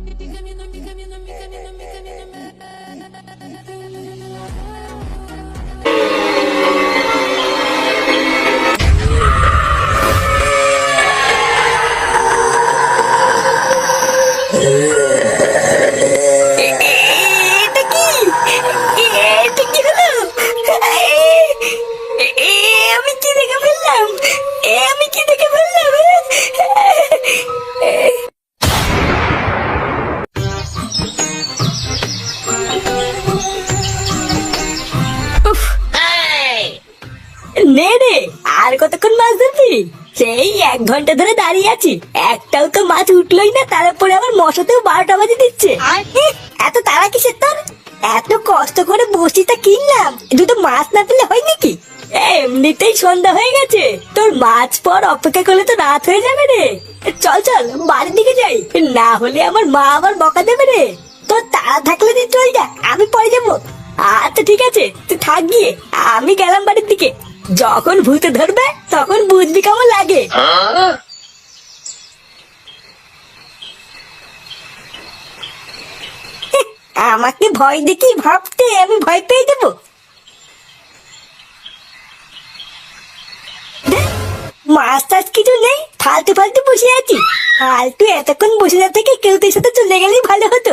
Mi no, mi no, mi no, mi no, mi no, mi no, নে রে আর কতক্ষণ মাছ ধরবি সেই এক ঘণ্টা ধরে দাঁড়িয়ে আছি। একটাও তো মাছ উঠলোই না তারপরে আবার মশাতেও বারোটা বাজে দিচ্ছে। এত তারা কিসের তোর? এত কষ্ট করে বসিটা কিনলাম দুটো মাছ না পেলে হয় নাকি? এমনিতেই সন্ধ্যা হয়ে গেছে তোর মাছ পর অপেক্ষা করলে তো রাত হয়ে যাবে রে। চল চল বাড়ির দিকে যাই না হলে আমার মা আবার বকা দেবে রে। তোর তাড়া থাকলে তুই চল যা আমি পরে যাব। আচ্ছা ঠিক আছে তুই থাক গিয়ে আমি গেলাম বাড়ির দিকে। যখন ভূতে ধরবে, তখন বুঝবি কেমন লাগে। আমাকে ভয় দেখি, ভাবতে আমি ভয় পেয়ে যাব। মাছ টাছ কিছু নেই, ফালতু ফালতু বসে আছি। ফালতু এতক্ষণ বসে না থেকে কেউ তোর সাথে চলে গেলেই ভালো হতো।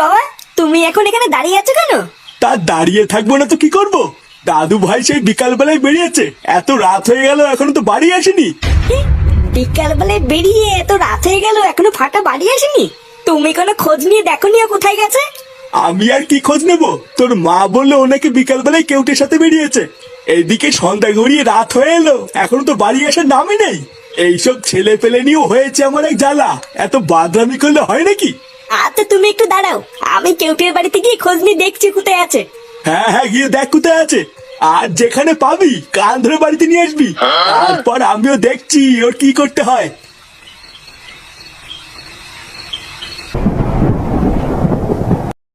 বাবা তুমি এখন এখানে দাঁড়িয়ে আছো কেন? তা দাঁড়িয়ে থাকব না তো কি করব? দাদু ভাই সেই বিকাল বেলায় বেরিয়েছে। এত রাত হয়ে গেল এখনও তো বাড়ি আসেনি। বিকাল বেলায় বেরিয়ে এত রাত হয়ে গেল এখনও ফাটা বাড়ি আসেনি? তুমি কোনো খোঁজ নিয়ে দেখো নিয়ে কোথায় গেছে? আমি আর কি খোঁজ নেব? তোর মা বলল ওনাকে বিকাল বেলায় কেউটের সাথে বেরিয়েছে। এইদিকে সন্ধ্যা গড়িয়ে রাত হয়ে এলো এখনও তো বাড়ি আসার নামই নেই। এইসব ছেলে পেলে নিয়েও হয়েছে আমার এক জ্বালা। এত বাদরামি করলে হয় নাকি? আচ্ছা তুমি একটু দাঁড়াও। আমি কেউটের বাড়িতে গিয়ে খোঁজ নিয়ে দেখছি কোথায় আছে। হ্যাঁ হ্যাঁ গিয়ে দেখ কোথায় আছে। আর যেখানে পাবি কান ধরে বাড়িতে নিয়ে আসবি। তারপর আমিও দেখছি ওর কি করতে হয়।